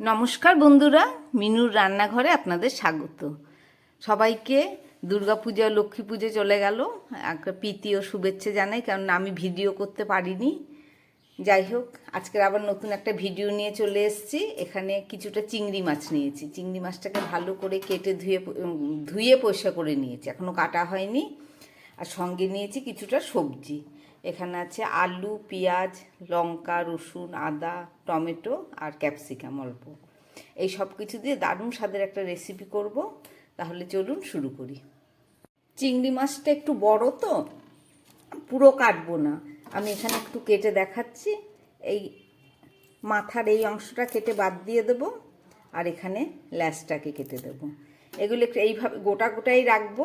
নমস্কার বন্ধুরা, মিনুর রান্নাঘরে আপনাদের স্বাগত। সবাইকে দুর্গাপূজা লক্ষ্মী পুজো চলে গেল। একটা প্রীতি ও শুভেচ্ছা জানাই কারণ আমি ভিডিও করতে পারিনি। যাই হোক, আজকের আবার নতুন একটা ভিডিও নিয়ে চলে এসেছি। এখানে কিছুটা চিংড়ি মাছ নিয়েছি। চিংড়ি মাছটাকে ভালো করে কেটে ধুয়ে ধুয়ে পরিষ্কার করে নিয়েছি। এখনও কাটা হয়নি। আর সঙ্গে নিয়েছি কিছুটা সবজি। এখানে আছে আলু, পেঁয়াজ, লঙ্কা, রসুন, আদা, টমেটো আর ক্যাপসিকাম অল্প। এই সব কিছু দিয়ে দারুণ স্বাদের একটা রেসিপি করব। তাহলে চলুন শুরু করি। চিংড়ি মাছটা একটু বড় তো, পুরো কাটবো না। আমি এখানে একটু কেটে দেখাচ্ছি। এই মাথার এই অংশটা কেটে বাদ দিয়ে দেবো। আর এখানে ল্যাসটাকে কেটে দেবো। এগুলো এইভাবে গোটা গোটাই রাখব।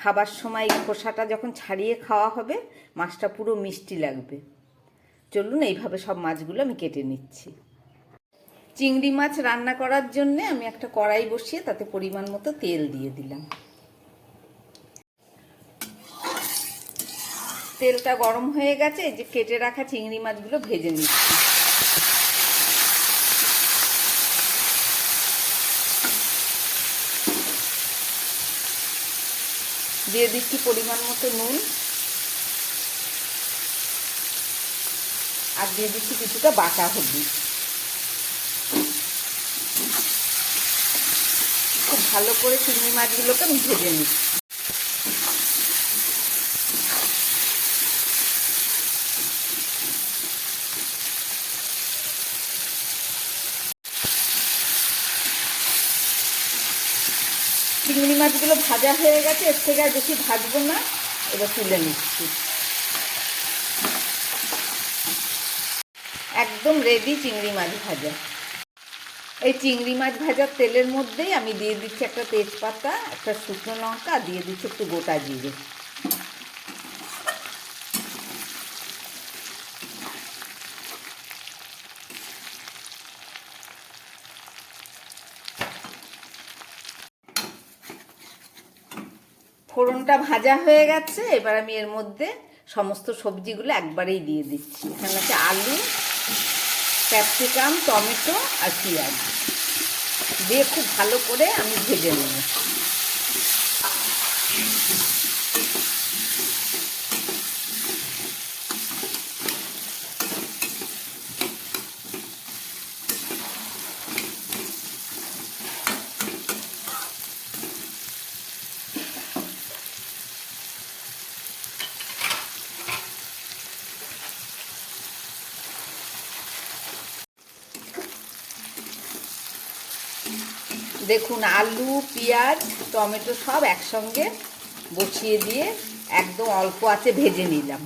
খাবার সময় খোসাটা যখন ছাড়িয়ে খাওয়া হবে, মাছটা পুরো মিষ্টি লাগবে। চলুন, এইভাবে সব মাছগুলো আমি কেটে নিচ্ছি। চিংড়ি মাছ রান্না করার জন্য আমি একটা কড়াই বসিয়ে তাতে পরিমাণ মতো তেল দিয়ে দিলাম। তেলটা গরম হয়ে গেছে যে কেটে রাখা চিংড়ি মাছগুলো ভেজে নিচ্ছি। দিয়ে দিচ্ছি পরিমাণ মতো নুন। আর দিয়ে দিচ্ছি কিছুটা বাটা হলুদ। খুব ভালো করে চিংড়ি মাছগুলোকে আমি ভেজে নিচ্ছি। চিংড়ি মাছগুলো ভাজা হয়ে গেছে, এর থেকে আর বেশি ভাজবো না। এবার তুলে নিচ্ছি। একদম রেডি চিংড়ি মাছ ভাজা। এই চিংড়ি মাছ ভাজার তেলের মধ্যেই আমি দিয়ে দিচ্ছি একটা তেজপাতা, একটা শুকনো লঙ্কা, দিয়ে দিচ্ছি একটু গোটা জিরে। ফোড়নটা ভাজা হয়ে গেছে, এবার আমি এর মধ্যে সমস্ত সবজিগুলো একবারেই দিয়ে দিচ্ছি। এখানে আছে আলু, ক্যাপসিকাম, টমেটো আর পেঁয়াজ। দিয়ে খুব ভালো করে আমি ভেজে নেব দেখুন, আলু, পেঁয়াজ, টমেটো সব একসঙ্গে বসিয়ে দিয়ে একদম অল্প আছে ভেজে নিলাম।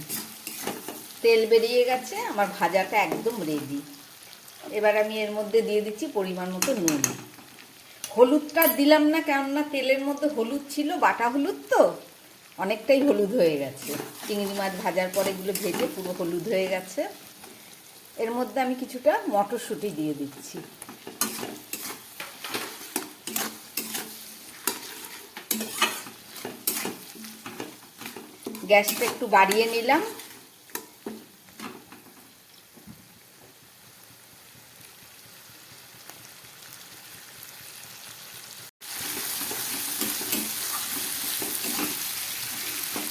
তেল বেরিয়ে গেছে, আমার ভাজাটা একদম রেডি এবার আমি এর মধ্যে দিয়ে দিচ্ছি পরিমাণ মতো নুন। হলুদটা দিলাম না, কেননা তেলের মধ্যে হলুদ ছিল, বাটা হলুদ তো, অনেকটাই হলুদ হয়ে গেছে। চিংড়ি মাছ ভাজার পরে এগুলো ভেজে পুরো হলুদ হয়ে গেছে। এর মধ্যে আমি কিছুটা মটরশুঁটি দিয়ে দিচ্ছি। গ্যাসটা একটু বাড়িয়ে নিলাম।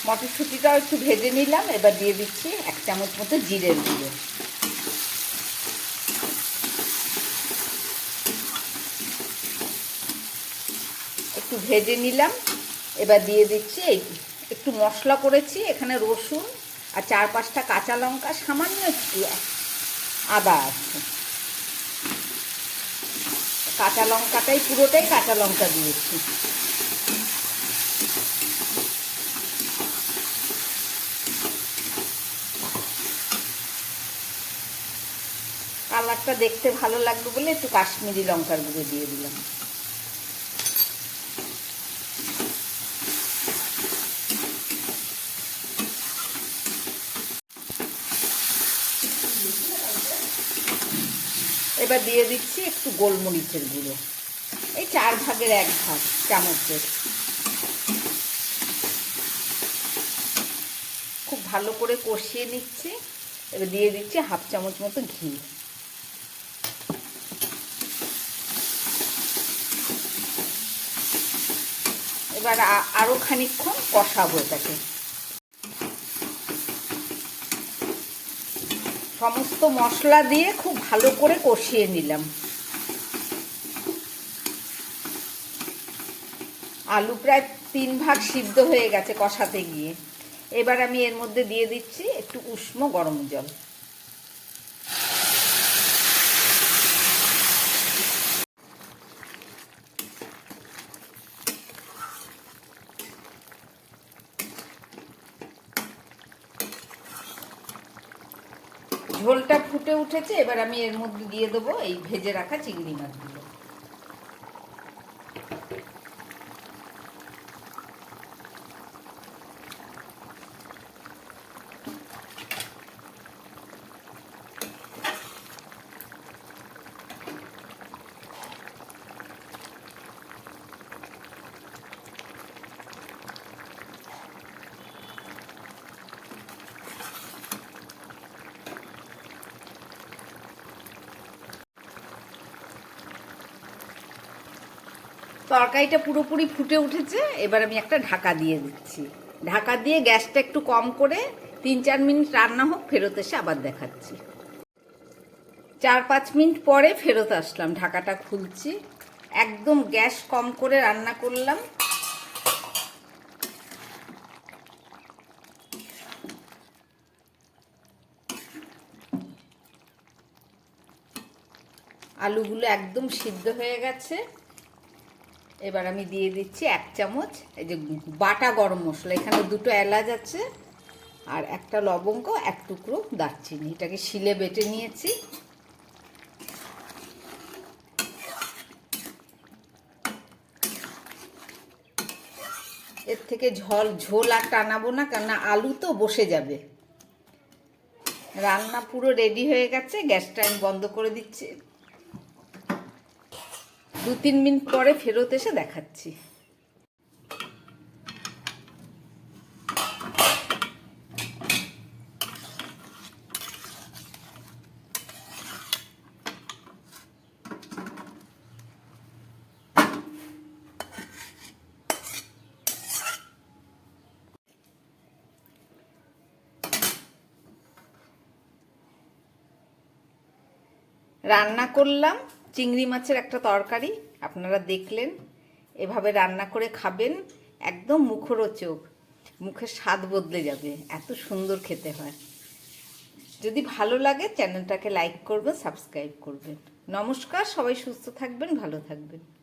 মটরশুঁটিটাও একটু ভেজে নিলাম, এবার দিয়ে দিচ্ছি এক চামচ মতো জিরের গুঁড়ো। একটু ভেজে নিলাম, এবার দিয়ে দিচ্ছি এই একটু মশলা করেছি, এখানে রসুন আর চার পাঁচটা কাঁচা লঙ্কা, সামান্য একটু আদা আছে। কাঁচা লঙ্কাটাই, পুরোটাই কাঁচা লঙ্কা দিয়েছি। কালারটা দেখতে ভালো লাগবে বলে একটু কাশ্মীরি লঙ্কার গুঁড়ো দিয়ে দিলাম। এবার দিয়ে দিচ্ছি একটু গোলমরিচের গুঁড়ো। এই চার ভাগের এক ভাগ, চামচের। খুব ভালো করে কষিয়ে নিচ্ছি। এবার দিয়ে দিচ্ছি হাফ চামচ মতো ঘি। এবার আরও খানিক্ষণ কষাবো এটাকে। সমস্ত মশলা দিয়ে খুব ভালো করে কষিয়ে নিলাম। আলু প্রায় তিন ভাগ সিদ্ধ হয়ে গেছে কষাতে গিয়ে। এবার আমি এর মধ্যে দিয়ে দিচ্ছি একটু উষ্ণ গরম জল। ঝোলটা ফুটে উঠেছে এবার আমি এর মধ্যে দিয়ে দেবো এই ভেজে রাখা চিংড়ি মাছগুলো। তরকারিটা পুরোপুরি ফুটে উঠেছে, এবার আমি একটা ঢাকা দিয়ে দিচ্ছি। ঢাকা দিয়ে গ্যাসটা একটু কম করে তিন চার মিনিট রান্না হোক, ফেরত এসে আবার দেখাচ্ছি। চার পাঁচ মিনিট পরে ফেরত আসলাম, ঢাকাটা খুলছি। একদম গ্যাস কম করে রান্না করলাম। আলুগুলো একদম সিদ্ধ হয়ে গেছে। এবার আমি দিয়ে দিচ্ছি এক চামচ, এই যে বাটা গরম মশলা, এখানে দুটো এলাচ আছে আর একটা লবঙ্গ, এক টুকরো দারচিনি, এটাকে শিলে বেটে নিয়েছি। এর থেকে ঝল, ঝোল আর টানাবো না, কেননা আলু তো বসে যাবে। রান্না পুরো রেডি হয়ে গেছে গ্যাসটা আমি বন্ধ করে দিচ্ছি। দু তিন মিনিট পরে ফেরত এসে দেখাচ্ছি। রান্না করলাম। চিংড়ি মাছের একটা তরকারি, আপনারা দেখলেন। এভাবে রান্না করে খাবেন, একদম মুখরোচক। মুখের স্বাদ বদলে যাবে, এত সুন্দর খেতে হয়। যদি ভালো লাগে, চ্যানেলটাকে লাইক করবেন, সাবস্ক্রাইব করবেন। নমস্কার, সবাই সুস্থ থাকবেন, ভালো থাকবেন।